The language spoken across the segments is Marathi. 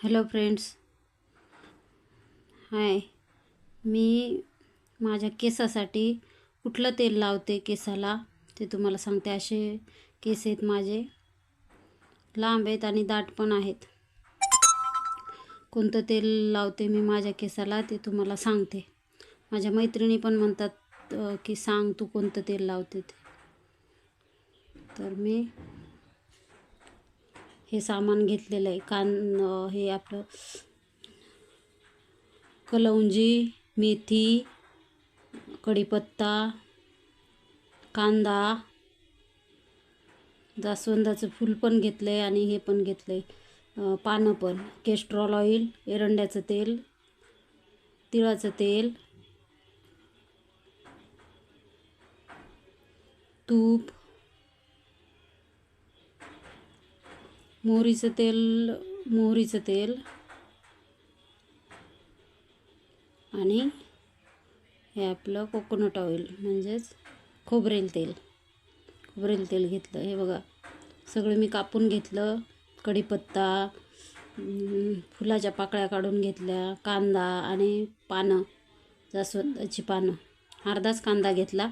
Hello friends. हाय. मी माझ्या केसासाठी कुठलं तेल लावते केसाला ते तुम्हाला सांगते. असे केस आहेत माझे. लांब आहेत आणि दाट पण आहेत. कोणतं तेल लावते मी माझ्या केसाला ते तुम्हाला सांगते. माझ्या मैत्रिणी पण म्हणतात की सांग तू कोणतं तेल लावते ते. तर मी हे सामान घेतलेलं आहे. कान हे आपलं कलौंजी मेथी कढीपत्ता कांदा जास्वंदाचं फूल पण घेतलं आहे आणि हे पण घेतलं आहे पानं पण. केस्ट्रॉल ऑइल एरंड्याचं तेल तिळाचं तेल तूप मोहरीचं तेल मोहरीचं तेल आणि हे आपलं कोकोनट ऑइल म्हणजेच खोबरेल तेल. खोबरेल तेल घेतलं. हे बघा सगळं मी कापून घेतलं. कढीपत्ता फुलाच्या पाकळ्या काढून घेतल्या कांदा आणि पानं जास्वंदाची पानं. अर्धाच कांदा घेतला.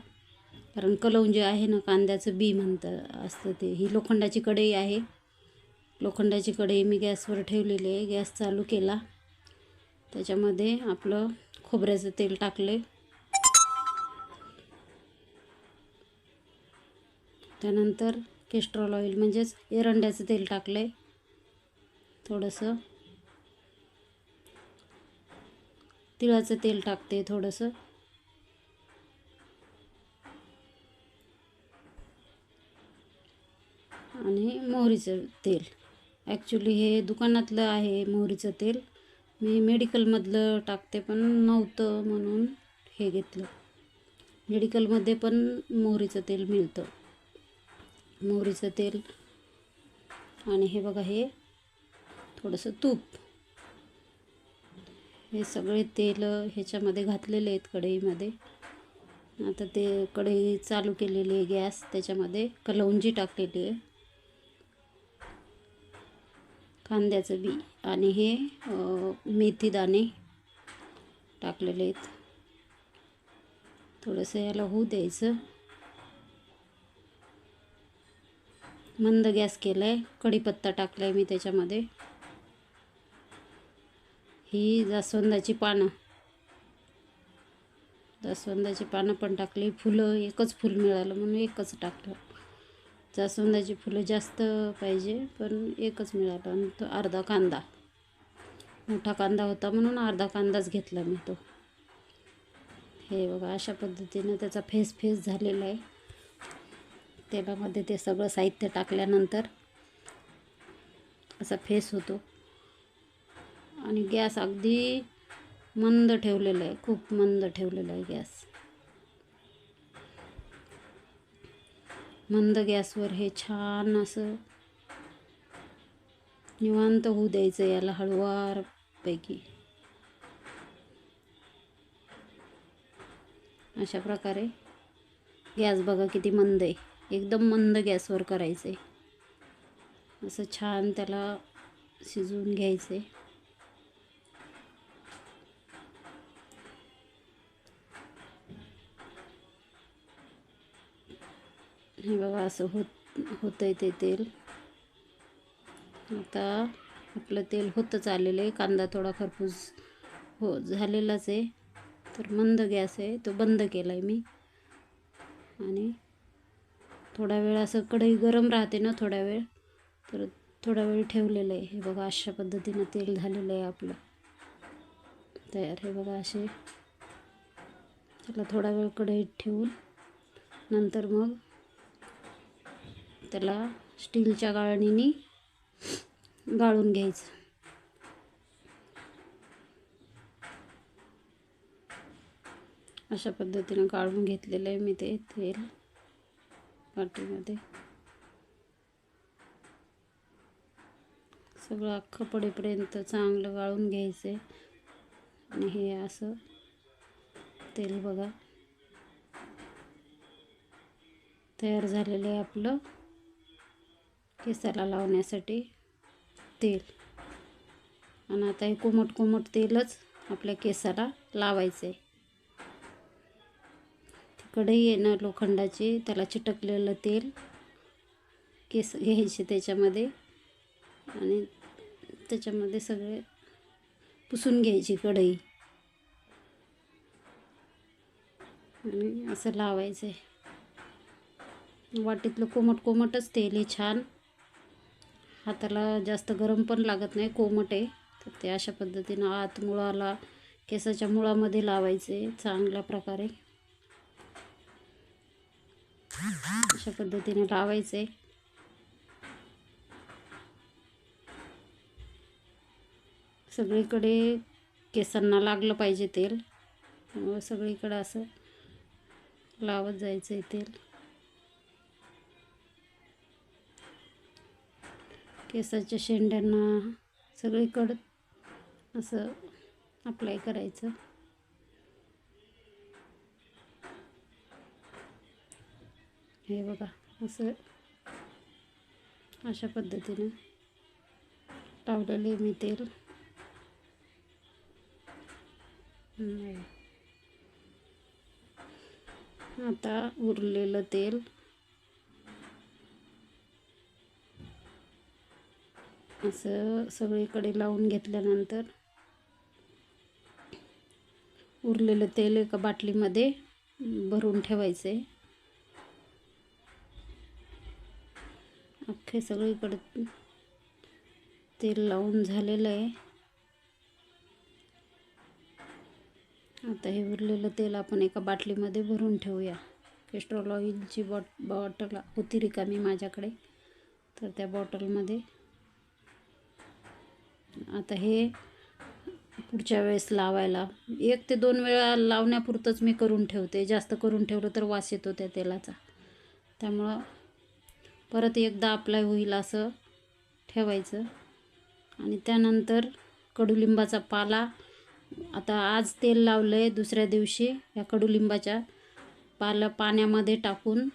कारण कलौंजी आहे ना कांद्याचं बी म्हणतं असतं ते. ही लोखंडाची कढई आहे. लोखंडाची कढई मी गॅसवर ठेवलेली आहे. गॅस चालू केला. त्याच्यामध्ये आपलं खोबऱ्याचं तेल टाकले त्यानंतर केस्ट्रॉल ऑइल म्हणजेच एरंड्याचं तेल टाकलं आहे थोडंसं तिळाचं तेल टाकते थोडंसं. आणि मोहरीचं तेल. ॲक्च्युली हे दुकानातलं आहे मोहरीचं तेल. मी मेडिकलमधलं टाकते पण नव्हतं म्हणून हे घेतलं. मेडिकलमध्ये पण मोहरीचं तेल मिळतं. मोहरीचं तेल आणि हे बघा हे थोडंसं तूप. हे सगळे तेल ह्याच्यामध्ये घातलेले आहेत कढईमध्ये. आता ते कढई चालू केलेली आहे गॅस त्याच्यामध्ये कलौंजी टाकलेली आहे. कांद्याचं बी आणि हे मेथी दाणे टाकलेले आहेत. थोडंसं याला होऊ द्यायचं. मंद गॅस केला आहे कढीपत्ता टाकला आहे मी त्याच्यामध्ये. ही जास्वंदाची पानं. जास्वंदाची पानं पण टाकली. फुलं एकच फुल मिळालं म्हणून एकच टाकलं. जास्वंदाची फुलं जास्त पाहिजे पण एकच मिळालं आणि तो अर्धा कांदा. मोठा कांदा होता म्हणून अर्धा कांदाच घेतला मी तो. हे बघा अशा पद्धतीनं त्याचा फेस फेस झालेला आहे. तेलामध्ये ते सगळं साहित्य टाकल्यानंतर असा फेस होतो. आणि गॅस अगदी मंद ठेवलेला आहे खूप मंद ठेवलेला आहे गॅस. मंद गॅसवर हे छान असं निवांत होऊ द्यायचं याला हळुवारपैकी. अशा प्रकारे गॅस बघा किती मंद आहे. एकदम मंद गॅसवर करायचं आहे असं छान त्याला शिजवून घ्यायचं आहे हे बघा असं होत होतं आहे ते तेल. आता आपलं तेल होतंच आलेलं आहे. कांदा थोडा खरपूस हो झालेलाच आहे. तर मंद गॅस आहे. तो बंद केला आहे मी. आणि थोडा वेळ असं कढई गरम राहते ना थोडा वेळ तर थोडा वेळ ठेवलेलं आहे. हे बघा अशा पद्धतीनं तेल झालेलं आहे आपलं. तयार हे बघा असे. त्याला थोडा वेळ कढईत ठेवून नंतर मग त्याला स्टीलच्या गाळणीने गाळून घ्यायचं. अशा पद्धतीनं गाळून घेतलेलं आहे मी ते तेल वाटीमध्ये सगळं अख्खं पडेपर्यंत चांगलं गाळून घ्यायचं आहे आणि हे असं तेल बघा. तयार झालेलं आहे आपलं. केसाला लावण्यासाठी तेल. आणि आता हे कोमट कोमट तेलच आपल्या केसाला लावायचं आहे कढई आहे ना लोखंडाची त्याला चिटकलेलं तेल केस घ्यायचे त्याच्यामध्ये. आणि त्याच्यामध्ये सगळे पुसून घ्यायची कढई. आणि असं लावायचं आहे वाटीतलं कोमट कोमटच तेल आहे छान हाताला जास्त गरम पण लागत नाही कोमट आहे. तर ते अशा पद्धतीनं आत मुळाला केसाच्या मुळामध्ये लावायचे चांगल्या प्रकारे. अशा पद्धतीने लावायचे. सगळीकडे केसांना लागलं पाहिजे तेल. सगळीकडं असं लावत जायचं आहे तेल. केसाच्या शेंड्यांना सगळीकडं असं अप्लाय करायचं. हे बघा असं अशा पद्धतीने लावलेले मी तेल. आता उरलेलं तेल. असं सगळीकडे लावून घेतल्यानंतर उरलेलं तेल एका बाटलीमध्ये भरून ठेवायचे. अख्खे सगळीकडे तेल लावून झालेलं आहे. आता हे उरलेलं तेल आपण एका बाटलीमध्ये भरून ठेवूया. केस्ट्रॉल ऑइलची बॉट बॉटल होती रिकामी माझ्याकडे. तर त्या बॉटलमध्ये आता हे पुढच्या वेळेस लावायला. एक ते दोन वेळा लावण्यापुरतंच मी करून ठेवते. जास्त करून ठेवलं तर वास येतो त्या तेलाचा. त्यामुळं परत एकदा अप्लाय होईल असं ठेवायचं. आणि त्यानंतर कडुलिंबाचा पाला. आता आज तेल लावलं आहे दुसऱ्या दिवशी या कडुलिंबाच्या पाला पाण्यामध्ये टाकून